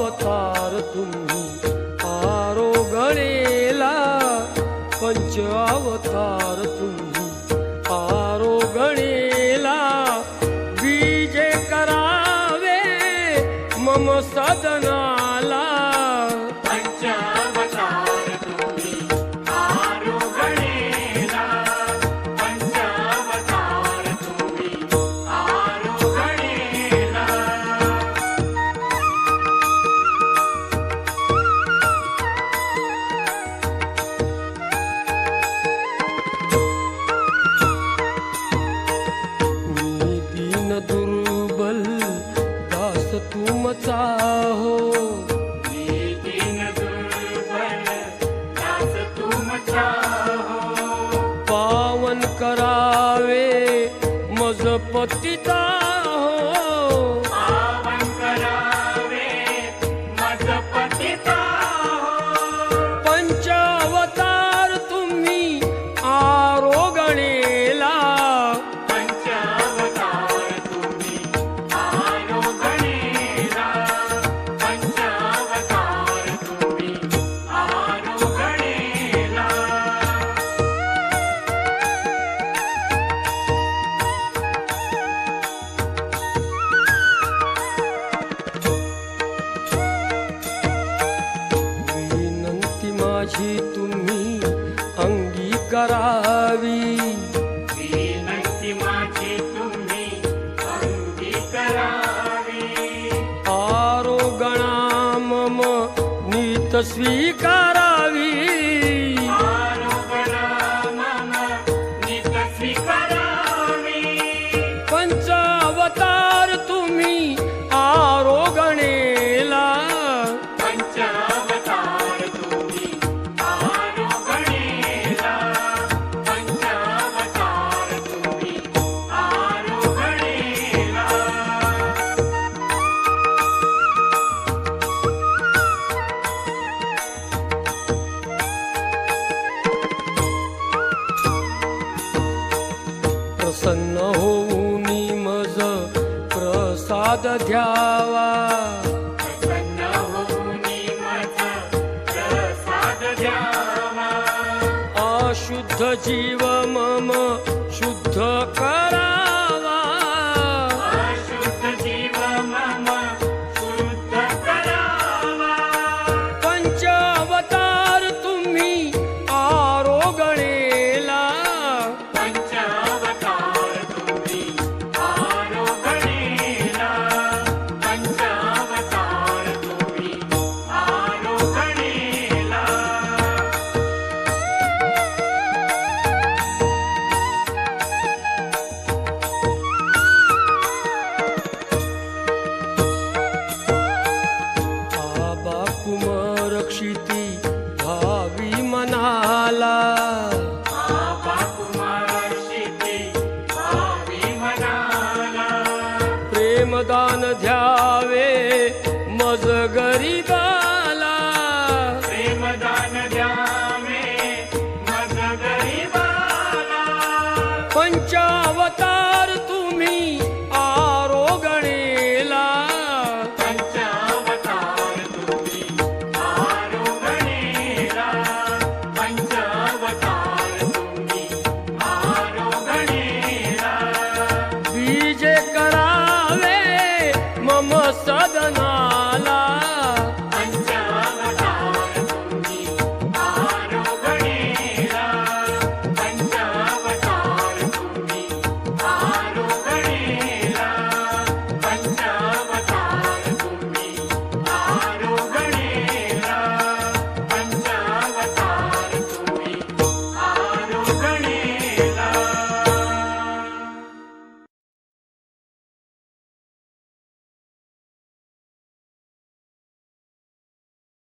अवतार तुम्ही आरो गणेला पंच अवतार तुम्ही आरो गणेला बीजे करावे मम सदना मज माझी तुम्ही अंगीकारावी. विनंती आरोगणा मम नीत स्वीकारा. प्रसन्न होऊन मज प्रसाद द्यावा अशुद्ध जीव मम शुद्ध मला प्रेमदान ध्यावे मज गरीबाला. प्रेमदान द्यावे मज गरीबाला. पंचावता